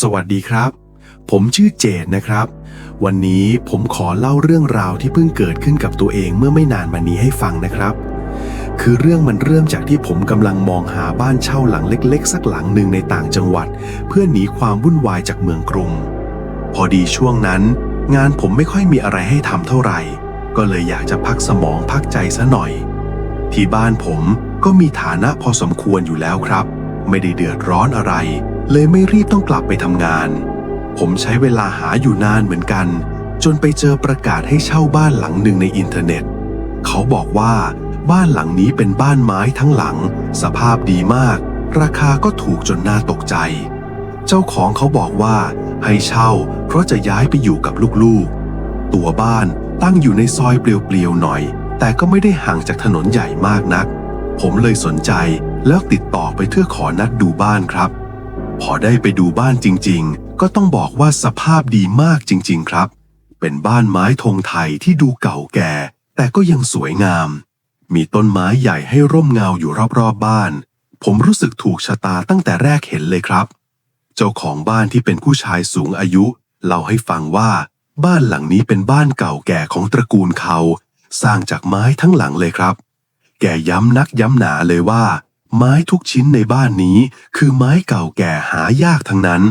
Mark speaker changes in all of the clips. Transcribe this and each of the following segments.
Speaker 1: สวัสดีครับ ผมชื่อเจดนะครับ วันนี้ผมขอเล่าเรื่องราวที่เพิ่งเกิดขึ้นกับตัวเองเมื่อไม่นานมานี้ให้ฟังนะครับ คือเรื่องมันเริ่มจากที่ผมกำลังมองหาบ้านเช่าหลังเล็ก ๆ สักหลังหนึ่งในต่างจังหวัด เพื่อหนีความวุ่นวายจากเมืองกรุง พอดีช่วงนั้น งานผมไม่ค่อยมีอะไรให้ทำเท่าไหร่ ก็เลยอยากจะพักสมองพักใจซะหน่อย ที่บ้านผมก็มีฐานะพอสมควรอยู่แล้วครับ ไม่ได้เดือดร้อนอะไร เลยไม่รีบต้องกลับไปทำงาน ผมใช้เวลาหาอยู่นานเหมือนกัน จนไปเจอประกาศให้เช่าบ้านหลังหนึ่งในอินเทอร์เน็ต เขาบอกว่าบ้านหลังนี้เป็นบ้านไม้ทั้งหลัง สภาพดีมาก ราคาก็ถูกจนน่าตกใจ เจ้าของเขาบอกว่าให้เช่าเพราะจะย้ายไปอยู่กับลูกๆ ตัวบ้านตั้งอยู่ในซอยเปลี่ยวๆหน่อย แต่ก็ไม่ได้ห่างจากถนนใหญ่มากนัก ผมเลยสนใจแล้วติดต่อไปเพื่อขอนัดดูบ้านครับ พอได้ไปดูบ้านจริงๆ ก็ต้องบอกว่าสภาพดีมากจริงๆครับ เป็นบ้านไม้ธงไทยที่ดูเก่าแก่ แต่ก็ยังสวยงาม มีต้นไม้ใหญ่ให้ร่มเงาอยู่รอบๆบ้าน ผมรู้สึกถูกชะตาตั้งแต่แรกเห็นเลยครับ เจ้าของบ้านที่เป็นผู้ชายสูงอายุเล่าให้ฟังว่า บ้านหลังนี้เป็นบ้านเก่าแก่ของตระกูลเขา สร้างจากไม้ทั้งหลังเลยครับ แกย้ำนักย้ำหนาเลยว่า ไม้ทุกชิ้นในบ้านนี้ คือไม้เก่าแก่หายากทั้งนั้น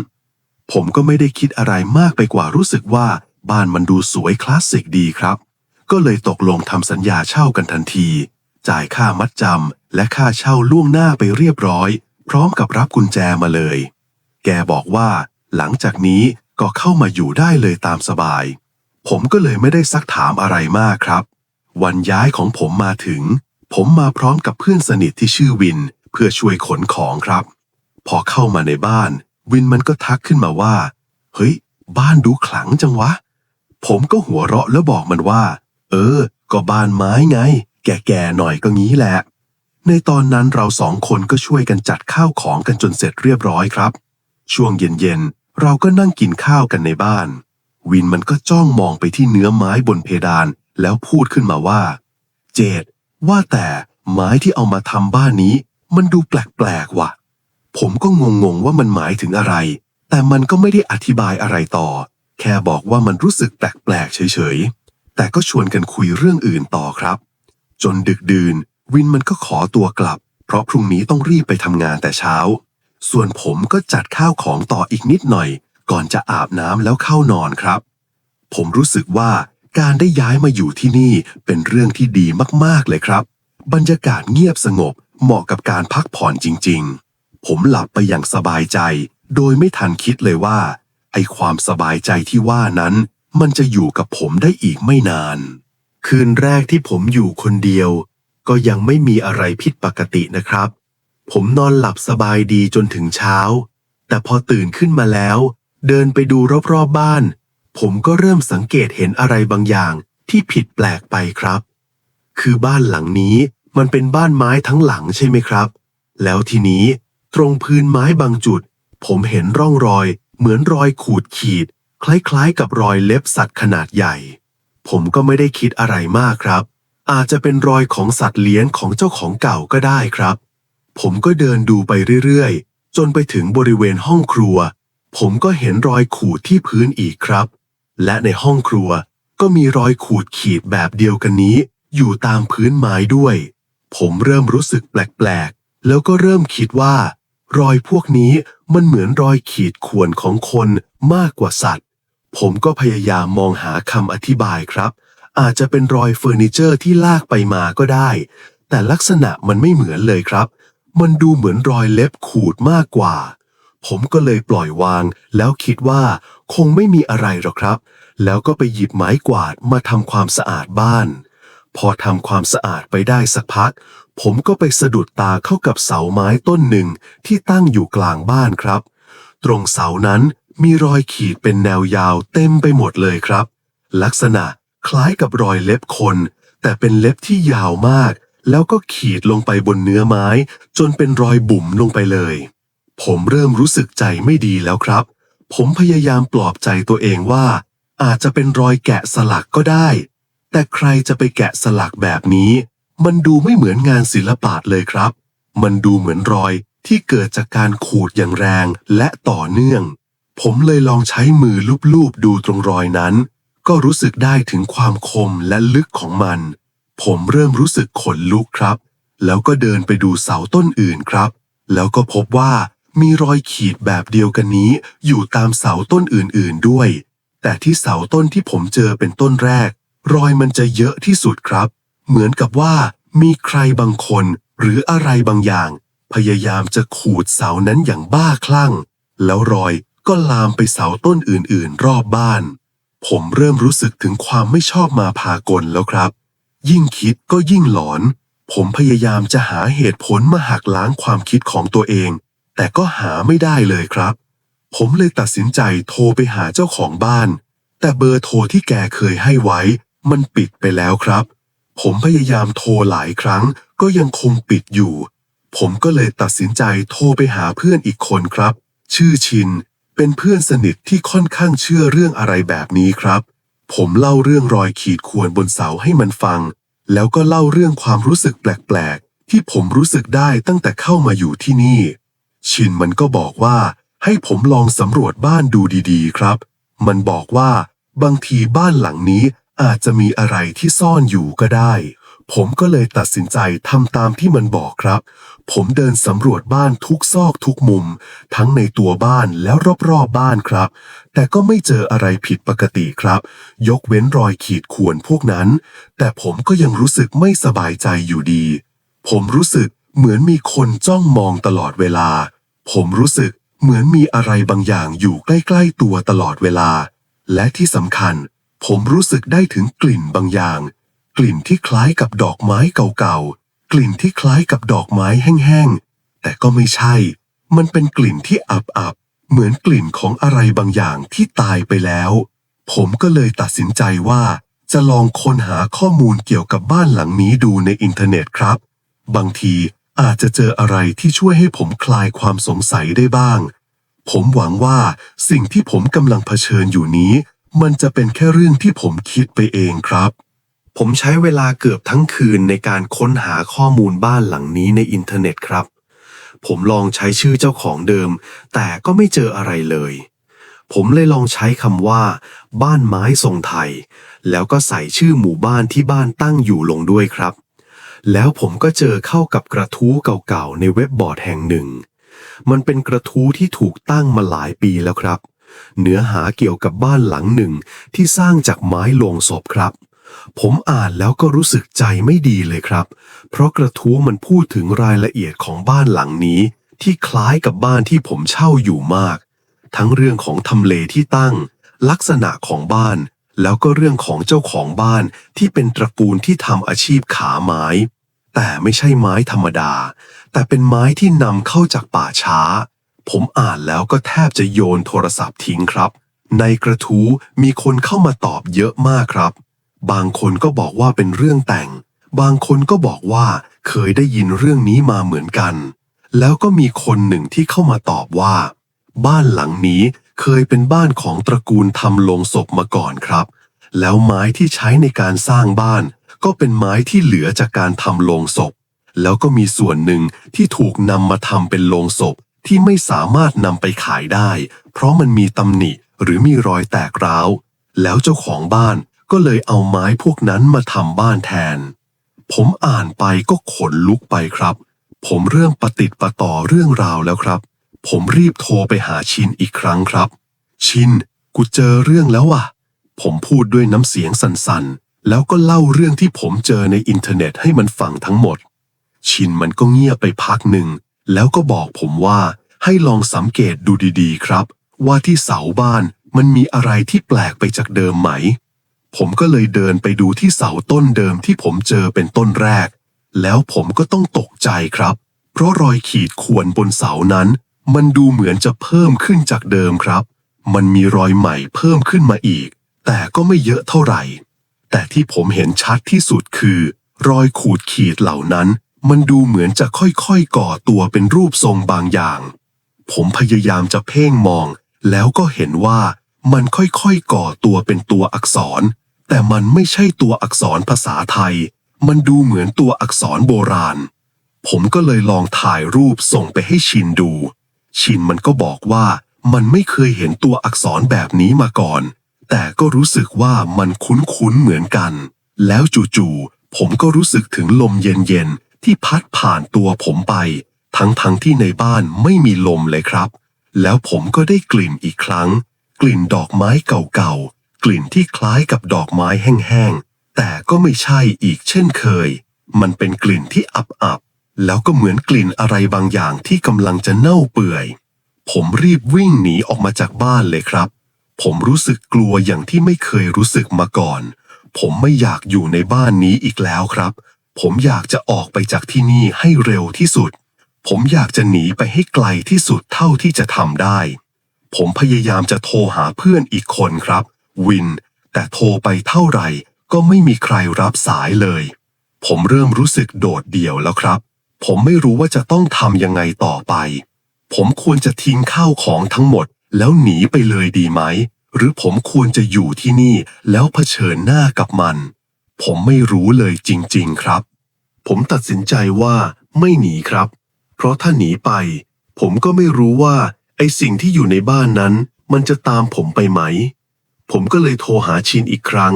Speaker 1: ผมก็ไม่ได้คิดอะไรมากไปกว่ารู้สึกว่า บ้านมันดูสวยคลาสสิกดีครับ ก็เลยตกลงทำสัญญาเช่ากันทันที จ่ายค่ามัดจำและค่าเช่าล่วงหน้าไปเรียบร้อย พร้อมกับรับกุญแจมาเลย แกบอกว่า หลังจากนี้ก็เข้ามาอยู่ได้เลยตามสบาย ผมก็เลยไม่ได้ซักถามอะไรมากครับ วันย้ายของผมมาถึง ผมมาพร้อมกับเพื่อนสนิทที่ชื่อวิน เพื่อช่วยขนของครับ พอเข้ามาในบ้าน วินมันก็ทักขึ้นมาว่า เฮ้ย บ้านดูขลังจังวะ ผมก็หัวเราะแล้วบอกมันว่า เออ ก็บ้านไม้ไง แก่ๆหน่อยก็งี้แหละ ในตอนนั้นเราสองคนก็ช่วยกันจัดข้าวของกันจนเสร็จเรียบร้อยครับ ช่วงเย็นๆเราก็นั่งกินข้าวกันในบ้าน วินมันก็จ้องมองไปที่เนื้อไม้บนเพดาน แล้วพูดขึ้นมาว่า เจด ว่าแต่ไม้ที่เอามาทำบ้านนี้ มันดูแปลกๆว่ะ ผมก็งงๆว่ามันหมายถึงอะไร แต่มันก็ไม่ได้อธิบายอะไรต่อ แค่บอกว่ามันรู้สึกแปลกๆเฉยๆ แต่ก็ชวนกันคุยเรื่องอื่นต่อครับ จนดึกดื่น วินมันก็ขอตัวกลับ เพราะพรุ่งนี้ต้องรีบไปทำงานแต่เช้า ส่วนผมก็จัดข้าวของต่ออีกนิดหน่อย ก่อนจะอาบน้ำแล้วเข้านอนครับ ผมรู้สึกว่า การได้ย้ายมาอยู่ที่นี่เป็นเรื่องที่ดีมากๆเลยครับ บรรยากาศเงียบสงบเหมาะกับการพักผ่อนจริง ๆ ผมหลับไปอย่างสบายใจ โดยไม่ทันคิดเลยว่า ไอความสบายใจที่ว่านั้น มันจะอยู่กับผมได้อีกไม่นาน คืนแรกที่ผมอยู่คนเดียว ก็ยังไม่มีอะไรผิดปกตินะครับ ผมนอนหลับสบายดีจนถึงเช้า แต่พอตื่นขึ้นมาแล้ว เดินไปดูรอบๆบ้าน ผมก็เริ่มสังเกตเห็นอะไรบางอย่างที่ผิดแปลกไปครับ คือบ้านหลังนี้มันเป็นบ้านไม้ทั้งหลังใช่ไหมครับ แล้วทีนี้ตรงพื้นไม้บางจุด ผมเห็นร่องรอยเหมือนรอยขูดขีด คล้ายๆ กับรอยเล็บสัตว์ขนาดใหญ่ ผมก็ไม่ได้คิดอะไรมากครับ อาจจะเป็นรอยของสัตว์เลี้ยงของเจ้าของเก่าก็ได้ครับ ผมก็เดินดูไปเรื่อยๆ จนไปถึงบริเวณห้องครัว ผมก็เห็นรอยขูดที่พื้นอีกครับ และในห้องครัวก็มีรอยขูดขีดแบบเดียวกันนี้ อยู่ตามพื้นไม้ด้วย ผมเริ่มรู้สึกแปลกๆ แล้วก็เริ่มคิดว่า รอยพวกนี้มันเหมือนรอยขีดข่วนของคนมากกว่าสัตว์ ผมก็พยายามมองหาคำอธิบายครับ อาจจะเป็นรอยเฟอร์นิเจอร์ที่ลากไปมาก็ได้ แต่ลักษณะมันไม่เหมือนเลยครับ มันดูเหมือนรอยเล็บขูดมากกว่า ผมก็เลยปล่อยวาง แล้วคิดว่า คงไม่มีอะไรหรอกครับ แล้วก็ไปหยิบไม้กวาดมาทำความสะอาดบ้าน พอทำความสะอาดไปได้สักพัก ผมก็ไปสะดุดตาเข้ากับเสาไม้ต้นหนึ่งที่ตั้งอยู่กลางบ้านครับ ตรงเสานั้นมีรอยขีดเป็นแนวยาวเต็มไปหมดเลยครับ ลักษณะคล้ายกับรอยเล็บคน แต่เป็นเล็บที่ยาวมาก แล้วก็ขีดลงไปบนเนื้อไม้ จนเป็นรอยบุ๋มลงไปเลย ผมเริ่มรู้สึกใจไม่ดีแล้วครับ ผมพยายามปลอบใจตัวเองว่า อาจจะเป็นรอยแกะสลักก็ได้ แต่ใครจะไปแกะสลักแบบนี้ มันดูไม่เหมือนงานศิลปะเลยครับ มันดูเหมือนรอยที่เกิดจากการขูดอย่างแรงและต่อเนื่อง ผมเลยลองใช้มือลูบๆดูตรงรอยนั้น ก็รู้สึกได้ถึงความคมและลึกของมัน ผมเริ่มรู้สึกขนลุกครับ แล้วก็เดินไปดูเสาต้นอื่นครับ แล้วก็พบว่า มีรอยขีดแบบเดียวกันนี้อยู่ตามเสาต้นอื่นๆด้วย แต่ที่เสาต้นที่ผมเจอเป็นต้นแรก รอยมันจะเยอะที่สุดครับ เหมือนกับว่ามีใครบางคน หรืออะไรบางอย่าง พยายามจะขูดเสานั้นอย่างบ้าคลั่ง แล้วรอยก็ลามไปเสาต้นอื่นๆ รอบบ้าน ผมเริ่มรู้สึกถึงความไม่ชอบมาพากลแล้วครับ ยิ่งคิดก็ยิ่งหลอน ผมพยายามจะหาเหตุผลมาหักล้างความคิดของตัวเอง แต่ก็หาไม่ได้เลยครับ ผมเลยตัดสินใจโทรไปหาเจ้าของบ้าน แต่เบอร์โทรที่แกเคยให้ไว้ มันปิดไปแล้วครับ ผมพยายามโทรหลายครั้ง ก็ยังคงปิดอยู่ ผมก็เลยตัดสินใจโทรไปหาเพื่อนอีกคนครับ ชื่อชิน เป็นเพื่อนสนิทที่ค่อนข้างเชื่อเรื่องอะไรแบบนี้ครับ ผมเล่าเรื่องรอยขีดข่วนบนเสาให้มันฟัง แล้วก็เล่าเรื่องความรู้สึกแปลกๆที่ผมรู้สึกได้ตั้งแต่เข้ามาอยู่ที่นี่ ชินมันก็บอกว่า ให้ผมลองสำรวจบ้านดูดีๆ ครับ มันบอกว่า บางทีบ้านหลังนี้อาจจะมีอะไรที่ซ่อนอยู่ก็ได้ ผมก็เลยตัดสินใจทำตามที่มันบอกครับ ผมเดินสำรวจบ้านทุกซอกทุกมุม ทั้งในตัวบ้านแล้วรอบๆบบ้านครับ แต่ก็ไม่เจออะไรผิดปกติครับ ยกเว้นรอยขีดข่วนพวกนั้น แต่ผมก็ยังรู้สึกไม่สบายใจอยู่ดี ผมรู้สึก เหมือนมีคนจ้องมองตลอดเวลา ผมรู้สึกเหมือนมีอะไรบางอย่างอยู่ใกล้ ๆ ตัวตลอดเวลา และที่สำคัญ ผมรู้สึกได้ถึงกลิ่นบางอย่าง กลิ่นที่คล้ายกับดอกไม้เก่าๆ กลิ่นที่คล้ายกับดอกไม้แห้งๆ แต่ก็ไม่ใช่ มันเป็นกลิ่นที่อับๆ เหมือนกลิ่นของอะไรบางอย่างที่ตายไปแล้ว ผมก็เลยตัดสินใจว่า จะลองค้นหาข้อมูลเกี่ยวกับบ้านหลังนี้ดูในอินเทอร์เน็ตครับ บางที อาจจะเจออะไรที่ช่วยให้ผมคลายความสงสัยได้บ้าง ผมหวังว่าสิ่งที่ผมกำลังเผชิญอยู่นี้ มันจะเป็นแค่เรื่องที่ผมคิดไปเองครับ ผมใช้เวลาเกือบทั้งคืนในการค้นหาข้อมูลบ้านหลังนี้ในอินเทอร์เน็ตครับ ผมลองใช้ชื่อเจ้าของเดิม แต่ก็ไม่เจออะไรเลย ผมเลยลองใช้คำว่า บ้านไม้ทรงไทย แล้วก็ใส่ชื่อหมู่บ้านที่บ้านตั้งอยู่ลงด้วยครับ แล้วผมก็เจอเข้ากับกระทู้เก่าๆ ในเว็บบอร์ดแห่งหนึ่ง มันเป็นกระทู้ที่ถูกตั้งมาหลายปีแล้วครับ เนื้อหาเกี่ยวกับบ้านหลังหนึ่งที่สร้างจากไม้โลงศพครับ ผมอ่านแล้วก็รู้สึกใจไม่ดีเลยครับ เพราะกระทู้มันพูดถึงรายละเอียดของบ้านหลังนี้ ที่คล้ายกับบ้านที่ผมเช่าอยู่มาก ทั้งเรื่องของทำเลที่ตั้ง ลักษณะของบ้าน แล้วก็เรื่องของเจ้าของบ้านที่เป็นตระกูลที่ทำอาชีพขาไม้ แต่ไม่ใช่ไม้ธรรมดา แต่เป็นไม้ที่นำเข้าจากป่าช้า ผมอ่านแล้วก็แทบจะโยนโทรศัพท์ทิ้งครับ ในกระทู้มีคนเข้ามาตอบเยอะมากครับ บางคนก็บอกว่าเป็นเรื่องแต่ง บางคนก็บอกว่าเคยได้ยินเรื่องนี้มาเหมือนกัน แล้วก็มีคนหนึ่งที่เข้ามาตอบว่า บ้านหลังนี้ เคยเป็นบ้านของตระกูลทำโลงศพมาก่อนครับ แล้วไม้ที่ใช้ในการสร้างบ้าน ก็เป็นไม้ที่เหลือจากการทำโลงศพ แล้วก็มีส่วนหนึ่งที่ถูกนำมาทำเป็นโลงศพที่ไม่สามารถนำไปขายได้ เพราะมันมีตำหนิหรือมีรอยแตกร้าว แล้วเจ้าของบ้านก็เลยเอาไม้พวกนั้นมาทำบ้านแทน ผมอ่านไปก็ขนลุกไปครับ ผมเริ่มประติดประต่อเรื่องราวแล้วครับ ผมรีบโทรไปหาชินอีกครั้งครับ ชิน กูเจอเรื่องแล้วว่ะผมพูดด้วยน้ำเสียงสั่นๆ แล้วก็เล่าเรื่องที่ผมเจอในอินเทอร์เน็ตให้มันฟังทั้งหมด ชินมันก็เงียบไปพักหนึ่ง แล้วก็บอกผมว่าให้ลองสังเกตดูดีๆ ครับ ว่าที่เสาบ้านมันมีอะไรที่แปลกไปจากเดิมไหม ผมก็เลยเดินไปดูที่เสาต้นเดิมที่ผมเจอเป็นต้นแรก แล้วผมก็ต้องตกใจครับ เพราะรอยขีดข่วนบนเสานั้น มันดูเหมือนจะเพิ่มขึ้นจากเดิมครับ มันมีรอยใหม่เพิ่มขึ้นมาอีก แต่ก็ไม่เยอะเท่าไหร่ แต่ที่ผมเห็นชัดที่สุดคือ รอยขูดขีดเหล่านั้น มันดูเหมือนจะค่อยๆก่อตัวเป็นรูปทรงบางอย่าง ผมพยายามจะเพ่งมอง แล้วก็เห็นว่ามันค่อยๆก่อตัวเป็นตัวอักษร แต่มันไม่ใช่ตัวอักษรภาษาไทย มันดูเหมือนตัวอักษรโบราณ ผมก็เลยลองถ่ายรูปส่งไปให้ชินดู ชินมันก็บอกว่ามันไม่เคยเห็นตัวอักษรแบบนี้มาก่อน แต่ก็รู้สึกว่ามันคุ้นๆเหมือนกัน แล้วจู่ๆผมก็รู้สึกถึงลมเย็นๆที่พัดผ่านตัวผมไป ทั้งๆที่ในบ้านไม่มีลมเลยครับ แล้วผมก็ได้กลิ่นอีกครั้ง กลิ่นดอกไม้เก่าๆ กลิ่นที่คล้ายกับดอกไม้แห้งๆ แต่ก็ไม่ใช่อีกเช่นเคย มันเป็นกลิ่นที่อับๆ แล้วก็เหมือนกลิ่นอะไรบางอย่างที่กำลังจะเน่าเปื่อย ผมรีบวิ่งหนีออกมาจากบ้านเลยครับ ผมรู้สึกกลัวอย่างที่ไม่เคยรู้สึกมาก่อน ผมไม่อยากอยู่ในบ้านนี้อีกแล้วครับ ผมอยากจะออกไปจากที่นี่ให้เร็วที่สุด ผมอยากจะหนีไปให้ไกลที่สุดเท่าที่จะทำได้ ผมพยายามจะโทรหาเพื่อนอีกคนครับ วิน แต่โทรไปเท่าไหร่ก็ไม่มีใครรับสายเลย ผมเริ่มรู้สึกโดดเดี่ยวแล้วครับ ผมไม่รู้ว่าจะต้องทำยังไงต่อไป ผมควรจะทิ้งข้าวของทั้งหมด แล้วหนีไปเลยดีไหม หรือผมควรจะอยู่ที่นี่แล้วเผชิญหน้ากับมัน ผมไม่รู้เลยจริง ๆ ครับ ผมตัดสินใจว่าไม่หนีครับ เพราะถ้าหนีไป ผมก็ไม่รู้ว่า ไอสิ่งที่อยู่ในบ้านนั้น มันจะตามผมไปไหม ผมก็เลยโทรหาชินอีกครั้ง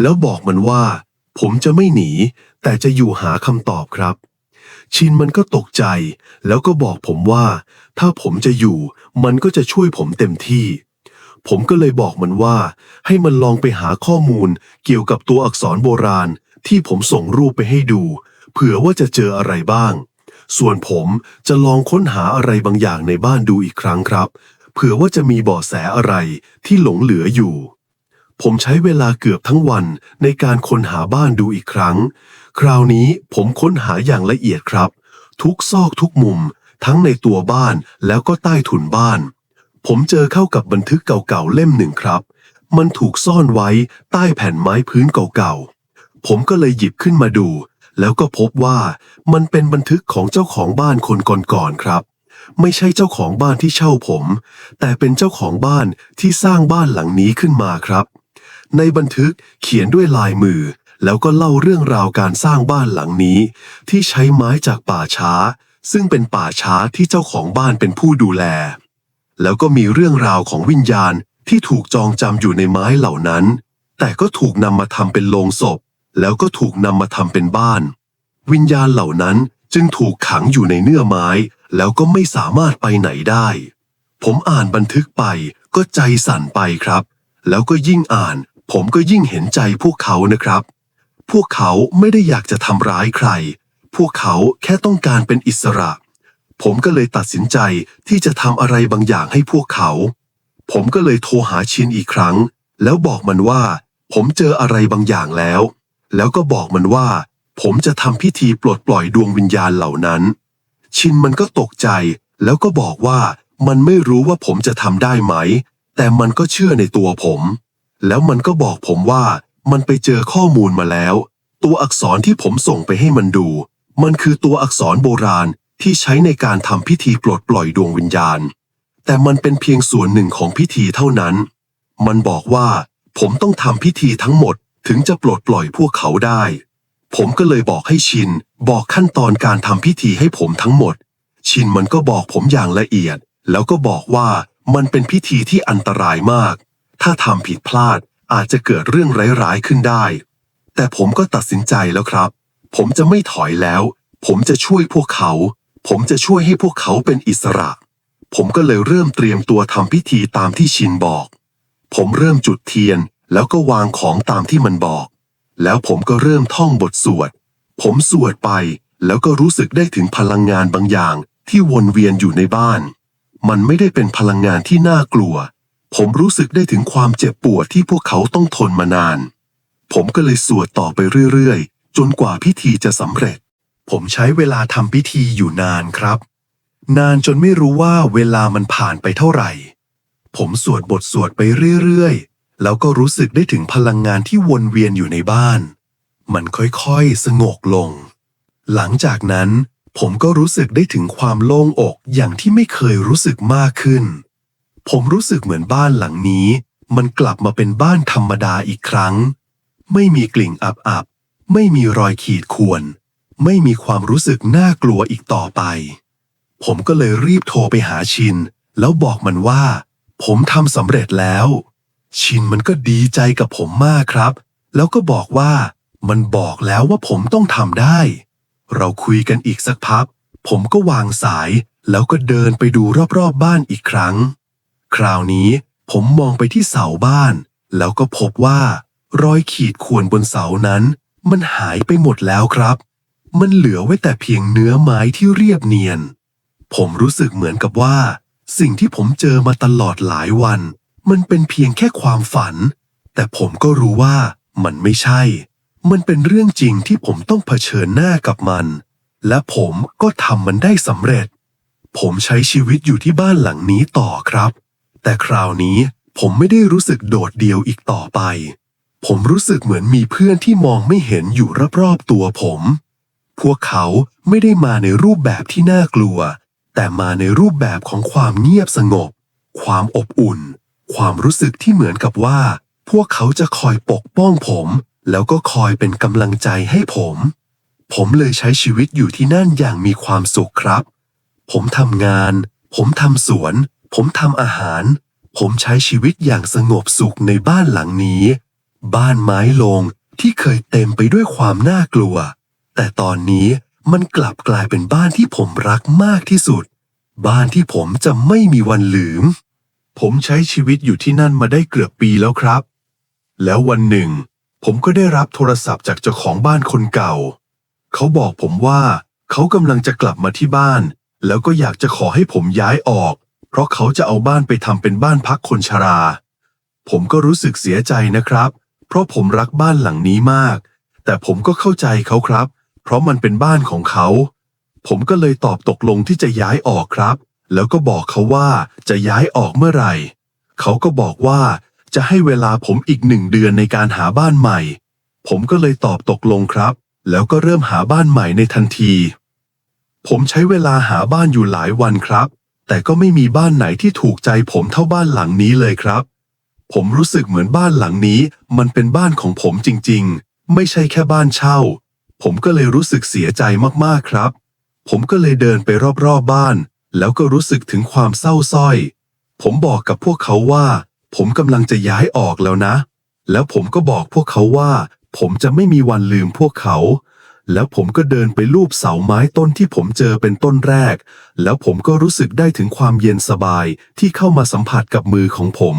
Speaker 1: แล้วบอกมันว่า ผมจะไม่หนี แต่จะอยู่หาคำตอบครับ ชินมันก็ตกใจ แล้วก็บอกผมว่า ถ้าผมจะอยู่ มันก็จะช่วยผมเต็มที่ ผมก็เลยบอกมันว่า ให้มันลองไปหาข้อมูล เกี่ยวกับตัวอักษรโบราณ ที่ผมส่งรูปไปให้ดู เผื่อว่าจะเจออะไรบ้าง ส่วนผมจะลองค้นหาอะไรบางอย่างในบ้านดูอีกครั้งครับ เผื่อว่าจะมีเบาะแสอะไรที่หลงเหลืออยู่ผมใช้เวลาเกือบทั้งวันในการค้นหาบ้านดูอีกครั้ง คราวนี้ผมค้นหาอย่างละเอียดครับ ทุกซอกทุกมุม ทั้งในตัวบ้านแล้วก็ใต้ถุนบ้าน ผมเจอเข้ากับบันทึกเก่าๆเล่มหนึ่งครับ มันถูกซ่อนไว้ใต้แผ่นไม้พื้นเก่าๆ ผมก็เลยหยิบขึ้นมาดู แล้วก็พบว่ามันเป็นบันทึกของเจ้าของบ้านคนก่อนๆครับ ไม่ใช่เจ้าของบ้านที่เช่าผม แต่เป็นเจ้าของบ้านที่สร้างบ้านหลังนี้ขึ้นมาครับ ในบันทึกเขียนด้วยลายมือ แล้วก็เล่าเรื่องราวการสร้างบ้านหลังนี้ ที่ใช้ไม้จากป่าช้า ซึ่งเป็นป่าช้าที่เจ้าของบ้านเป็นผู้ดูแล แล้วก็มีเรื่องราวของวิญญาณที่ถูกจองจำอยู่ในไม้เหล่านั้น แต่ก็ถูกนำมาทำเป็นโลงศพ แล้วก็ถูกนำมาทำเป็นบ้าน วิญญาณเหล่านั้นจึงถูกขังอยู่ในเนื้อไม้ แล้วก็ไม่สามารถไปไหนได้ ผมอ่านบันทึกไปก็ใจสั่นไปครับ แล้วก็ยิ่งอ่าน ผมก็ยิ่งเห็นใจพวกเขานะครับ พวกเขาไม่ได้อยากจะทำร้ายใคร พวกเขาแค่ต้องการเป็นอิสระ ผมก็เลยตัดสินใจที่จะทำอะไรบางอย่างให้พวกเขา ผมก็เลยโทรหาชินอีกครั้ง แล้วบอกมันว่า ผมเจออะไรบางอย่างแล้ว แล้วก็บอกมันว่า ผมจะทำพิธีปลดปล่อยดวงวิญญาณเหล่านั้น ชินมันก็ตกใจ แล้วก็บอกว่ามันไม่รู้ว่าผมจะทำได้ไหม แต่มันก็เชื่อในตัวผม แล้วมันก็บอกผมว่า มันไปเจอข้อมูลมาแล้ว ตัวอักษรที่ผมส่งไปให้มันดู มันคือตัวอักษรโบราณที่ใช้ในการทำพิธีปลดปล่อยดวงวิญญาณ แต่มันเป็นเพียงส่วนหนึ่งของพิธีเท่านั้น มันบอกว่าผมต้องทำพิธีทั้งหมดถึงจะปลดปล่อยพวกเขาได้ ผมก็เลยบอกให้ชิน บอกขั้นตอนการทำพิธีให้ผมทั้งหมด ชินมันก็บอกผมอย่างละเอียด แล้วก็บอกว่ามันเป็นพิธีที่อันตรายมาก ถ้าทำผิดพลาด อาจจะเกิดเรื่องร้ายๆขึ้นได้ แต่ผมก็ตัดสินใจแล้วครับ ผมจะไม่ถอยแล้ว ผมจะช่วยพวกเขา ผมจะช่วยให้พวกเขาเป็นอิสระ ผมก็เลยเริ่มเตรียมตัวทำพิธีตามที่ชินบอก ผมเริ่มจุดเทียนแล้วก็วางของตามที่มันบอก แล้วผมก็เริ่มท่องบทสวด ผมสวดไปแล้วก็รู้สึกได้ถึงพลังงานบางอย่างที่วนเวียนอยู่ในบ้าน มันไม่ได้เป็นพลังงานที่น่ากลัว ผมรู้สึกได้ถึงความเจ็บปวดที่พวกเขาต้องทนมานาน ผมก็เลยสวดต่อไปเรื่อยๆ จนกว่าพิธีจะสำเร็จ ผมใช้เวลาทำพิธีอยู่นานครับ นานจนไม่รู้ว่าเวลามันผ่านไปเท่าไหร่ ผมสวดบทสวดไปเรื่อยๆ แล้วก็รู้สึกได้ถึงพลังงานที่วนเวียนอยู่ในบ้าน มันค่อยๆ สงบลง หลังจากนั้นผมก็รู้สึกได้ถึงความโล่งอกอย่างที่ไม่เคยรู้สึกมากขึ้น ผมรู้สึกเหมือนบ้านหลังนี้ มันกลับมาเป็นบ้านธรรมดาอีกครั้ง ไม่มีกลิ่นอับๆไม่มีรอยขีดข่วน ไม่มีความรู้สึกน่ากลัวอีกต่อไป ผมก็เลยรีบโทรไปหาชิน แล้วบอกมันว่า ผมทำสำเร็จแล้ว ชินมันก็ดีใจกับผมมากครับ แล้วก็บอกว่า มันบอกแล้วว่าผมต้องทำได้ เราคุยกันอีกสักพัก ผมก็วางสายแล้วก็เดินไปดูรอบๆบบ้านอีกครั้ง คราวนี้ผมมองไปที่เสาบ้าน แล้วก็พบว่า รอยขีดข่วนบนเสานั้น มันหายไปหมดแล้วครับ มันเหลือไว้แต่เพียงเนื้อไม้ที่เรียบเนียน ผมรู้สึกเหมือนกับว่า สิ่งที่ผมเจอมาตลอดหลายวัน มันเป็นเพียงแค่ความฝัน แต่ผมก็รู้ว่ามันไม่ใช่ มันเป็นเรื่องจริงที่ผมต้องเผชิญหน้ากับมัน และผมก็ทำมันได้สำเร็จ ผมใช้ชีวิตอยู่ที่บ้านหลังนี้ต่อครับ แต่คราวนี้ผมไม่ได้รู้สึกโดดเดี่ยวอีกต่อไป ผมรู้สึกเหมือนมีเพื่อนที่มองไม่เห็นอยู่รอบๆตัวผม พวกเขาไม่ได้มาในรูปแบบที่น่ากลัว แต่มาในรูปแบบของความเงียบสงบ ความอบอุ่น ความรู้สึกที่เหมือนกับว่า พวกเขาจะคอยปกป้องผม แล้วก็คอยเป็นกำลังใจให้ผม ผมเลยใช้ชีวิตอยู่ที่นั่นอย่างมีความสุขครับ ผมทำงาน ผมทำสวน ผมทำอาหาร ผมใช้ชีวิตอย่างสงบสุขในบ้านหลังนี้ บ้านไม้ลงที่เคยเต็มไปด้วยความน่ากลัว แต่ตอนนี้มันกลับกลายเป็นบ้านที่ผมรักมากที่สุด บ้านที่ผมจะไม่มีวันลืม ผมใช้ชีวิตอยู่ที่นั่นมาได้เกือบปีแล้วครับ แล้ววันหนึ่ง ผมก็ได้รับโทรศัพท์จากเจ้าของบ้านคนเก่า เขาบอกผมว่าเขากำลังจะกลับมาที่บ้าน แล้วก็อยากจะขอให้ผมย้ายออก ราะเขาจะเอาบ้านไปทำเป็นบ้านพักคนชรา ผมก็รู้สึกเสียใจนะครับ เพราะผมรักบ้านหลังนี้มาก แต่ผมก็เข้าใจเขาครับ เพราะมันเป็นบ้านของเขา ผมก็เลยตอบตกลงที่จะย้ายออกครับ แล้วก็บอกเขาว่าจะย้ายออกเมื่อไหร่ เขาก็บอกว่าจะให้เวลาผมอีกหนึ่งเดือนในการหาบ้านใหม่ ผมก็เลยตอบตกลงครับ แล้วก็เริ่มหาบ้านใหม่ในทันที ผมใช้เวลาหาบ้านอยู่หลายวันครับ แต่ก็ไม่มีบ้านไหนที่ถูกใจผมเท่าบ้านหลังนี้เลยครับ ผมรู้สึกเหมือนบ้านหลังนี้ มันเป็นบ้านของผมจริงๆ ไม่ใช่แค่บ้านเช่า ผมก็เลยรู้สึกเสียใจมากๆครับ ผมก็เลยเดินไปรอบๆบ้าน แล้วก็รู้สึกถึงความเศร้าส้อย ผมบอกกับพวกเขาว่า ผมกำลังจะย้ายออกแล้วนะ แล้วผมก็บอกพวกเขาว่า ผมจะไม่มีวันลืมพวกเขา แล้วผมก็เดินไปลูบเสาไม้ต้นที่ผมเจอเป็นต้นแรก แล้วผมก็รู้สึกได้ถึงความเย็นสบายที่เข้ามาสัมผัสกับมือของผม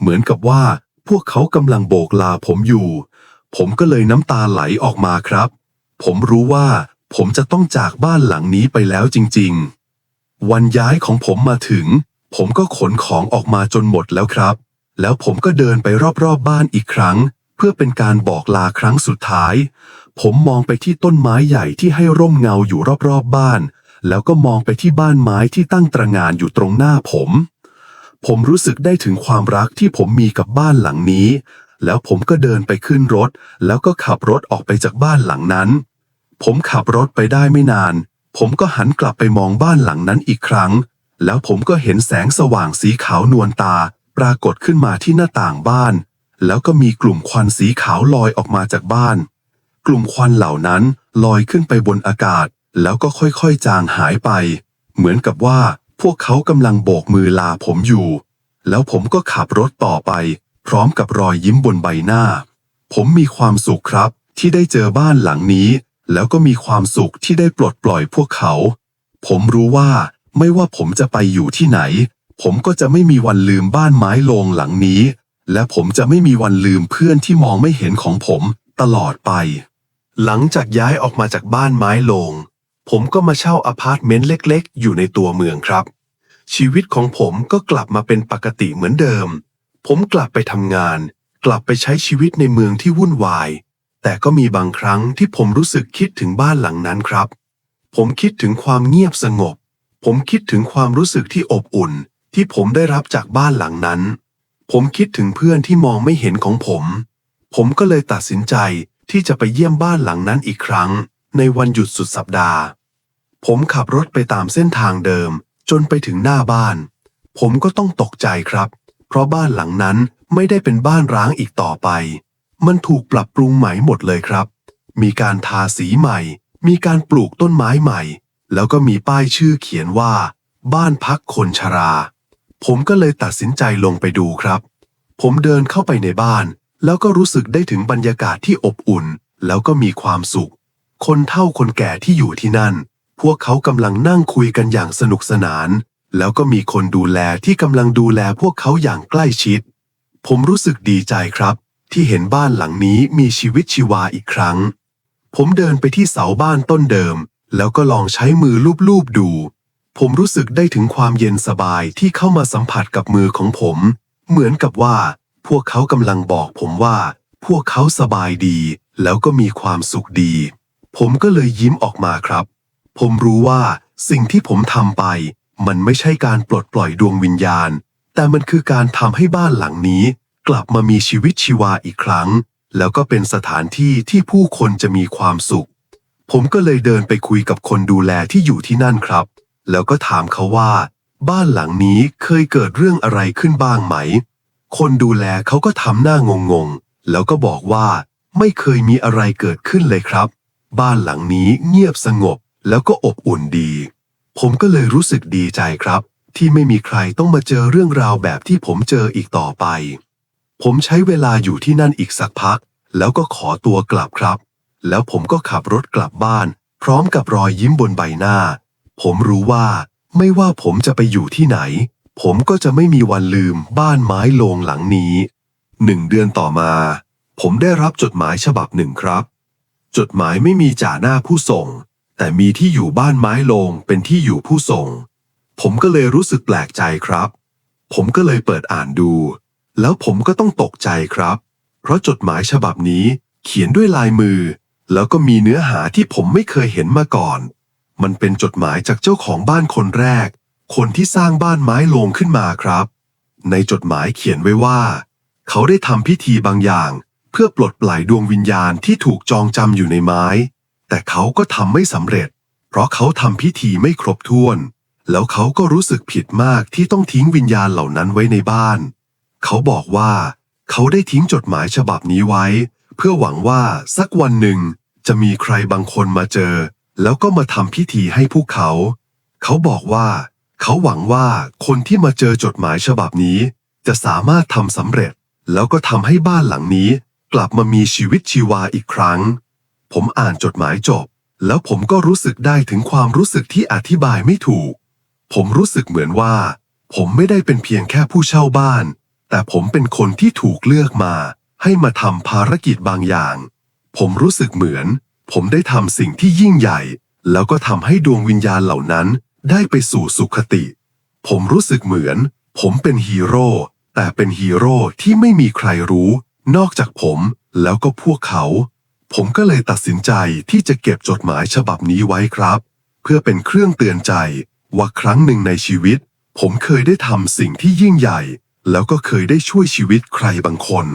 Speaker 1: เหมือนกับว่า พวกเขากำลังโบกลาผมอยู่ ผมก็เลยน้ำตาไหลออกมาครับ ผมรู้ว่า ผมจะต้องจากบ้านหลังนี้ไปแล้วจริง ๆ วันย้ายของผมมาถึง ผมก็ขนของออกมาจนหมดแล้วครับ แล้วผมก็เดินไปรอบๆบบ้านอีกครั้ง เพื่อเป็นการบอกลาครั้งสุดท้าย ผมมองไปที่ต้นไม้ใหญ่ที่ให้ร่มเงาอยู่รอบๆบบ้าน แล้วก็มองไปที่บ้านไม้ที่ตั้งตระหง่านอยู่ตรงหน้าผม ผมรู้สึกได้ถึงความรักที่ผมมีกับบ้านหลังนี้ แล้วผมก็เดินไปขึ้นรถ แล้วก็ขับรถออกไปจากบ้านหลังนั้น ผมขับรถไปได้ไม่นาน ผมก็หันกลับไปมองบ้านหลังนั้นอีกครั้ง แล้วผมก็เห็นแสงสว่างสีขาวนวลตา ปรากฏขึ้นมาที่หน้าต่างบ้าน แล้วก็มีกลุ่มควันสีขาวลอยออกมาจากบ้าน กลุ่มควันเหล่านั้นลอยขึ้นไปบนอากาศ แล้วก็ค่อยๆจางหายไป เหมือนกับว่าพวกเขากำลังโบกมือลาผมอยู่ แล้วผมก็ขับรถต่อไป พร้อมกับรอยยิ้มบนใบหน้า ผมมีความสุขครับ ที่ได้เจอบ้านหลังนี้ แล้วก็มีความสุขที่ได้ปลดปล่อยพวกเขา ผมรู้ว่าไม่ว่าผมจะไปอยู่ที่ไหน ผมก็จะไม่มีวันลืมบ้านไม้โลงหลังนี้ และผมจะไม่มีวันลืมเพื่อนที่มองไม่เห็นของผมตลอดไป หลังจากย้ายออกมาจากบ้านไม้โลง ผมก็มาเช่าอพาร์ตเมนต์เล็กๆ อยู่ในตัวเมืองครับ ชีวิตของผมก็กลับมาเป็นปกติเหมือนเดิม ผมกลับไปทำงาน กลับไปใช้ชีวิตในเมืองที่วุ่นวาย แต่ก็มีบางครั้งที่ผมรู้สึกคิดถึงบ้านหลังนั้นครับ ผมคิดถึงความเงียบสงบ ผมคิดถึงความรู้สึกที่อบอุ่น ที่ผมได้รับจากบ้านหลังนั้น ผมคิดถึงเพื่อนที่มองไม่เห็นของผม ผมก็เลยตัดสินใจ ที่จะไปเยี่ยมบ้านหลังนั้นอีกครั้ง ในวันหยุดสุดสัปดาห์ ผมขับรถไปตามเส้นทางเดิม จนไปถึงหน้าบ้าน ผมก็ต้องตกใจครับ เพราะบ้านหลังนั้นไม่ได้เป็นบ้านร้างอีกต่อไป มันถูกปรับปรุงใหม่หมดเลยครับ มีการทาสีใหม่ มีการปลูกต้นไม้ใหม่ แล้วก็มีป้ายชื่อเขียนว่า บ้านพักคนชรา ผมก็เลยตัดสินใจลงไปดูครับ ผมเดินเข้าไปในบ้าน แล้วก็รู้สึกได้ถึงบรรยากาศที่อบอุ่น แล้วก็มีความสุข คนเฒ่าคนแก่ที่อยู่ที่นั่น พวกเขากำลังนั่งคุยกันอย่างสนุกสนาน แล้วก็มีคนดูแลที่กำลังดูแลพวกเขาอย่างใกล้ชิด ผมรู้สึกดีใจครับ ที่เห็นบ้านหลังนี้มีชีวิตชีวาอีกครั้ง ผมเดินไปที่เสาบ้านต้นเดิม แล้วก็ลองใช้มือลูบๆดู ผมรู้สึกได้ถึงความเย็นสบายที่เข้ามาสัมผัสกับมือของผม เหมือนกับว่า พวกเขากำลังบอกผมว่า พวกเขาสบายดี แล้วก็มีความสุขดี ผมก็เลยยิ้มออกมาครับ ผมรู้ว่าสิ่งที่ผมทำไป มันไม่ใช่การปลดปล่อยดวงวิญญาณ แต่มันคือการทำให้บ้านหลังนี้ กลับมามีชีวิตชีวาอีกครั้ง แล้วก็เป็นสถานที่ที่ผู้คนจะมีความสุข ผมก็เลยเดินไปคุยกับคนดูแลที่อยู่ที่นั่นครับ แล้วก็ถามเขาว่า บ้านหลังนี้เคยเกิดเรื่องอะไรขึ้นบ้างไหม คนดูแลเขาก็ทำหน้างงๆ แล้วก็บอกว่าไม่เคยมีอะไรเกิดขึ้นเลยครับ บ้านหลังนี้เงียบสงบแล้วก็อบอุ่นดี ผมก็เลยรู้สึกดีใจครับ ที่ไม่มีใครต้องมาเจอเรื่องราวแบบที่ผมเจออีกต่อไป ผมใช้เวลาอยู่ที่นั่นอีกสักพัก แล้วก็ขอตัวกลับครับ แล้วผมก็ขับรถกลับบ้าน พร้อมกับรอยยิ้มบนใบหน้า ผมรู้ว่าไม่ว่าผมจะไปอยู่ที่ไหน ผมก็จะไม่มีวันลืมบ้านไม้โลงหลังนี้ หนึ่งเดือนต่อมา ผมได้รับจดหมายฉบับหนึ่งครับ จดหมายไม่มีจ่าหน้าผู้ส่ง แต่มีที่อยู่บ้านไม้โลงเป็นที่อยู่ผู้ส่ง ผมก็เลยรู้สึกแปลกใจครับ ผมก็เลยเปิดอ่านดู แล้วผมก็ต้องตกใจครับ เพราะจดหมายฉบับนี้เขียนด้วยลายมือ แล้วก็มีเนื้อหาที่ผมไม่เคยเห็นมาก่อน มันเป็นจดหมายจากเจ้าของบ้านคนแรก คนที่สร้างบ้านไม้โลงขึ้นมาครับ ในจดหมายเขียนไว้ว่า เขาได้ทำพิธีบางอย่าง เพื่อปลดปล่อยดวงวิญญาณที่ถูกจองจำอยู่ในไม้ แต่เขาก็ทำไม่สำเร็จ เพราะเขาทำพิธีไม่ครบถ้วน แล้วเขาก็รู้สึกผิดมากที่ต้องทิ้งวิญญาณเหล่านั้นไว้ในบ้าน เขาบอกว่า เขาได้ทิ้งจดหมายฉบับนี้ไว้ เพื่อหวังว่าสักวันหนึ่งจะมีใครบางคนมาเจอ แล้วก็มาทำพิธีให้พวกเขา เขาบอกว่า เขาหวังว่าคนที่มาเจอจดหมายฉบับนี้ จะสามารถทำสำเร็จ แล้วก็ทำให้บ้านหลังนี้ กลับมามีชีวิตชีวาอีกครั้ง ผมอ่านจดหมายจบ แล้วผมก็รู้สึกได้ถึงความรู้สึกที่อธิบายไม่ถูก ผมรู้สึกเหมือนว่า ผมไม่ได้เป็นเพียงแค่ผู้เช่าบ้าน แต่ผมเป็นคนที่ถูกเลือกมา ให้มาทำภารกิจบางอย่าง ผมรู้สึกเหมือน ผมได้ทำสิ่งที่ยิ่งใหญ่ แล้วก็ทำให้ดวงวิญญาณเหล่านั้น ได้ไปสู่สุขติ ผมรู้สึกเหมือน ผมเป็นฮีโร่ แต่เป็นฮีโร่ที่ไม่มีใครรู้ นอกจากผมแล้วก็พวกเขา ผมก็เลยตัดสินใจที่จะเก็บจดหมายฉบับนี้ไว้ครับ เพื่อเป็นเครื่องเตือนใจว่าครั้งหนึ่งในชีวิต ผมเคยได้ทำสิ่งที่ยิ่งใหญ่ แล้วก็เคยได้ช่วยชีวิตใครบางคน